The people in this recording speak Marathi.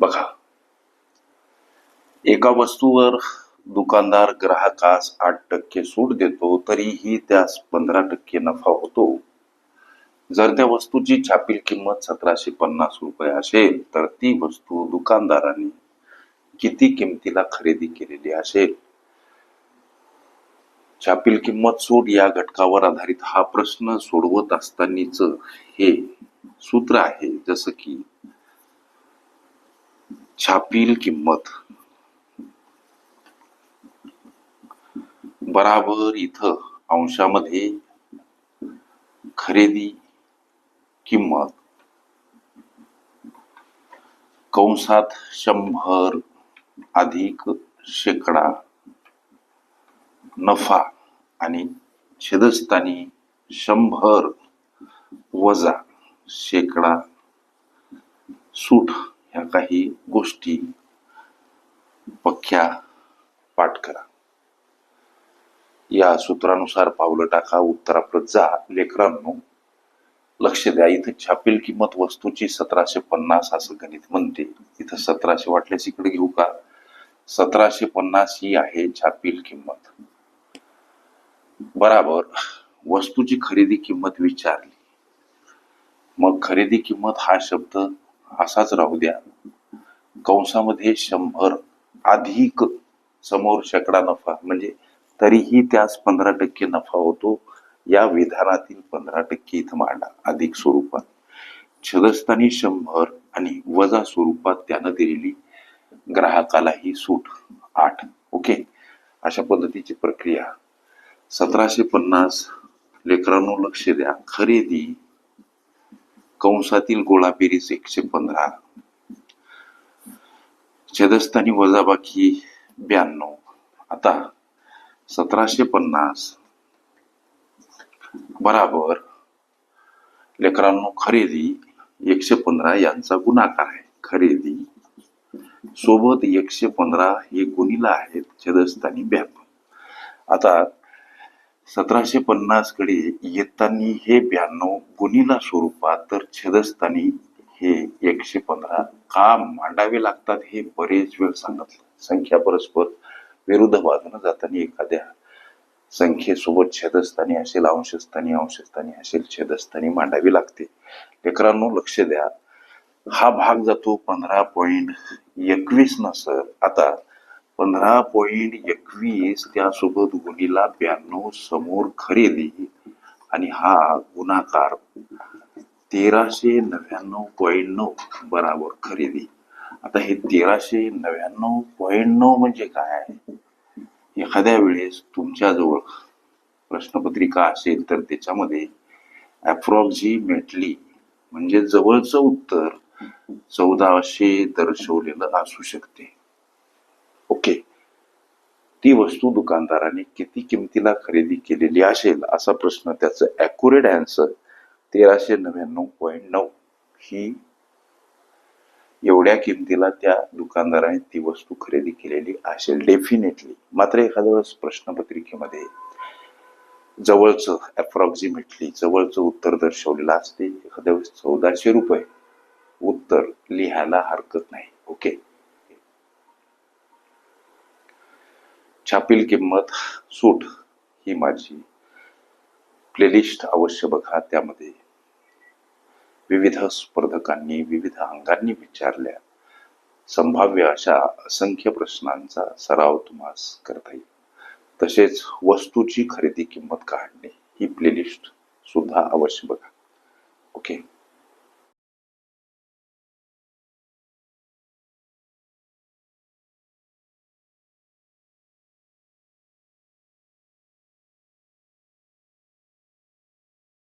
बघा. एका वस्तूवर दुकानदार ग्राहकास आठ टक्के सूट देतो तरीही त्यास पंधरा टक्के नफा होतो. जर त्या वस्तूची छापील किंमत सतराशे पन्नास रुपये असेल तर ती वस्तू दुकानदाराने किती किमतीला खरेदी केलेली असेल? छापील किंमत सूट या घटकावर आधारित हा प्रश्न सोडवत असतानाच हे सूत्र आहे जसं की छापील किंमत. बराबर इथं अंशामध्ये खरेदी किंमत. कंसात शंभर अधिक शेकडा नफा आणि छेदस्थानी शंभर वजा शेकडा सूट. ह्या काही गोष्टी पक्क्या पाठ करा. या सूत्रानुसार पावलं टाका उत्तराप्रत जा. लेकरांनो लक्ष द्या. इथं छापील किंमत वस्तूची सतराशे पन्नास असं गणित म्हणते. इथं सतराशे वाटल्यास इकडे घेऊ का? सतराशे पन्नास ही आहे छापील किंमत. बराबर वस्तूची खरेदी किंमत विचारली. मग खरेदी किंमत हा शब्द असाच राहू द्या. कंसामध्ये शंभर अधिक समोर शेकडा नफा म्हणजे तरीही त्यास पंधरा टक्के नफा होतो. या विधानातील पंधरा टक्के इथं मांडा अधिक स्वरूपात. छदस्थानी शंभर आणि वजा स्वरूपात त्यानं दिलेली ग्राहकाला ही सूट. आठ. ओके? अशा पद्धतीची प्रक्रिया. सतराशे पन्नास लेकरांनो लक्ष द्या. खरेदी कंसातील गोळाबेरीज एकशे पंधरा. छेदस्थानी वजाबाकी ब्याण्णव. आता सतराशे पन्नास. बराबर. लेकरांनो खरेदी एकशे पंधरा यांचा गुणाकार आहे. खरेदी सोबत एकशे पंधरा हे गुणीला आहेत छेदस्थानी ब्याण्णव. आता सतराशे पन्नासकडे येताना हे ब्याण्णव गुणीला स्वरूपात तर छेदस्थानी हे एकशे पंधरा का मांडावे लागतात हे बरेच वेळ सांगितलं. संख्या परस्पर विरुद्ध बाजून जाताना एखाद्या संख्येसोबत छेदस्थानी असेल अंशस्थानी अंशस्थानी असेल छेदस्थानी मांडावी लागते. लेकरांनो लक्ष द्या. हा भाग जातो पंधरा पॉईंट एकवीस न सर. आता पंधरा पॉइंट एकवीस त्यासोबत गुणीला ब्याण्णव समोर खरेदी. आणि हा गुणाकार तेराशे नव्याण्णव पॉईंट नऊ बराबर खरेदी. आता हे तेराशे नव्याण्णव पॉईंट नऊ म्हणजे काय एखाद्या वेळेस तुमच्याजवळ प्रश्नपत्रिका असेल तर त्याच्यामध्ये अप्रॉक्झिमेटली म्हणजे जवळचं उत्तर चौदाशे दर्शवलेलं असू शकते. ओके. ती वस्तू दुकानदाराने किती किमतीला खरेदी केलेली असेल असा प्रश्न त्याचं अॅक्युरेट अँसर तेराशे नव्याण्णव पॉईंट नऊ. ही एवढ्या किमतीला त्या दुकानदाराने ती वस्तू खरेदी केलेली असेल डेफिनेटली मात्र एखाद्या वेळेस प्रश्नपत्रिकेमध्ये जवळचं अप्रॉक्झिमेटली जवळचं उत्तर दर्शवलेलं असते एखाद्या वेळेस चौदाशे रुपये उत्तर लिहायला हरकत नाही. ओके? छापील किंमत सूट ही माझी प्लेलिस्ट अवश्य बघा. त्यामध्ये विविध स्पर्धकांनी विविध अंगांनी विचारल्या. संभाव्य अशा असंख्य प्रश्नांचा सराव तुम्हास करता येईल. तसेच वस्तूची खरेदी किंमत काढणे ही प्लेलिस्ट सुद्धा अवश्य बघा.